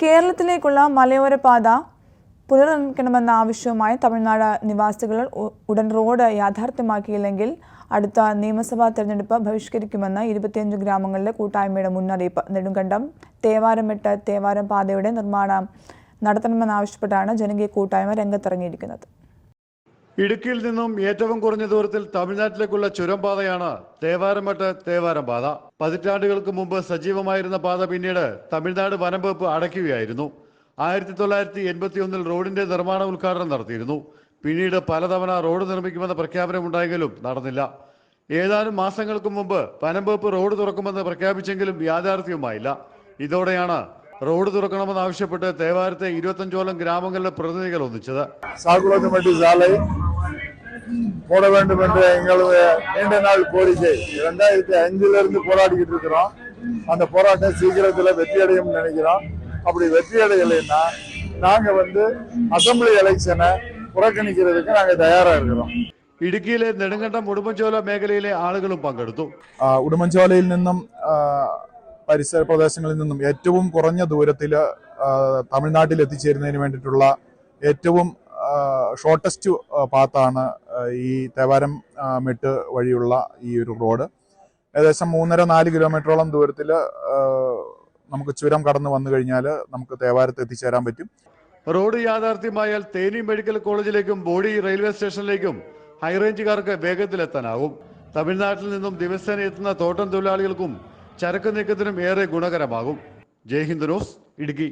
കേരളത്തിലേക്കുള്ള മലയോര പാത പുനർനിർമ്മിക്കണമെന്ന ആവശ്യവുമായി തമിഴ്നാട് നിവാസികൾ ഉടൻ റോഡ് യാഥാർത്ഥ്യമാക്കിയില്ലെങ്കിൽ അടുത്ത നിയമസഭാ തെരഞ്ഞെടുപ്പ് ബഹിഷ്കരിക്കുമെന്ന് ഇരുപത്തിയഞ്ച് ഗ്രാമങ്ങളിലെ കൂട്ടായ്മയുടെ മുന്നറിയിപ്പ്. നെടുങ്കണ്ടം തേവാരമെട്ട് തേവാരം പാതയുടെ നിർമ്മാണം നടത്തണമെന്നാവശ്യപ്പെട്ടാണ് ജനകീയ കൂട്ടായ്മ രംഗത്തിറങ്ങിയിരിക്കുന്നത്. ഇടുക്കിയിൽ നിന്നും ഏറ്റവും കുറഞ്ഞ ദൂരത്തിൽ തമിഴ്നാട്ടിലേക്കുള്ള ചുരം പാതയാണ് തേവാരമട്ട് തേവാരം പാത. പതിറ്റാണ്ടുകൾക്ക് മുമ്പ് സജീവമായിരുന്ന പാത പിന്നീട് തമിഴ്നാട് വനംവകുപ്പ് അടയ്ക്കുകയായിരുന്നു. ആയിരത്തി തൊള്ളായിരത്തി എൺപത്തി ഒന്നിൽ റോഡിന്റെ നിർമ്മാണ ഉദ്ഘാടനം നടത്തിയിരുന്നു. പിന്നീട് പലതവണ റോഡ് നിർമ്മിക്കുമെന്ന പ്രഖ്യാപനം ഉണ്ടായെങ്കിലും നടന്നില്ല. ഏതാനും മാസങ്ങൾക്ക് മുമ്പ് വനംവകുപ്പ് റോഡ് തുറക്കുമെന്ന് പ്രഖ്യാപിച്ചെങ്കിലും യാഥാർത്ഥ്യവുമായില്ല. ഇതോടെയാണ് റോഡ് തുറക്കണമെന്നാവശ്യപ്പെട്ട് തേവാരത്തെ ഇരുപത്തഞ്ചോളം ഗ്രാമങ്ങളിലെ പ്രതിനിധികൾ ഒന്നിച്ചത്. போட வேண்டும் என்ற எங்களது நீண்ட நாள் கோரிக்கை ரெண்டாயிரத்தி அஞ்சுல இருந்து போராடிக்கிட்டு இருக்கிறோம் அந்த போராட்டம் சீக்கிரத்துல வெற்றி அடையும் நினைக்கிறோம் அப்படி வெற்றி அடையலைன்னா நாங்க வந்து அசம்பிளி எலெக்ஷனை புறக்கணிக்கிறதுக்கு நாங்க தயாரா இருக்கிறோம் ഇടുക്കിയിലെ നെടുങ്കണ്ടം ഉടുമ്പൻചോല മേഖലയിലെ ആളുകളും പങ്കെടുത്തു ആ, ഉടുമ്പൻചോലയിൽ നിന്നും ആ, പരിസര പ്രദേശങ്ങളിൽ നിന്നും ഏറ്റവും കുറഞ്ഞ ദൂരത്തിൽ തമിഴ്നാട്ടിൽ എത്തിച്ചേരുന്നതിന് വേണ്ടിയിട്ടുള്ള ഏറ്റവും ഷോർട്ടസ്റ്റ് പാത്താണ് ഈ തേവാരം മെട്ട് വഴിയുള്ള ഈ ഒരു റോഡ്. ഏകദേശം മൂന്നര നാല് കിലോമീറ്ററോളം ദൂരത്തിൽ നമുക്ക് ചുരം കടന്നു വന്നു കഴിഞ്ഞാൽ നമുക്ക് തേവാരത്ത് എത്തിച്ചേരാൻ പറ്റും. റോഡ് യാഥാർത്ഥ്യമായാൽ തേനി മെഡിക്കൽ കോളേജിലേക്കും ബോഡി റെയിൽവേ സ്റ്റേഷനിലേക്കും ഹൈറേഞ്ചുകാർക്ക് വേഗത്തിലെത്താനാകും തമിഴ്നാട്ടിൽ നിന്നും ദിവസേന എത്തുന്ന തോട്ടം തൊഴിലാളികൾക്കും ചരക്ക് നീക്കത്തിനും ഏറെ ഗുണകരമാകും. ജയ് ഹിന്ദ് ന്യൂസ് ഇടുക്കി.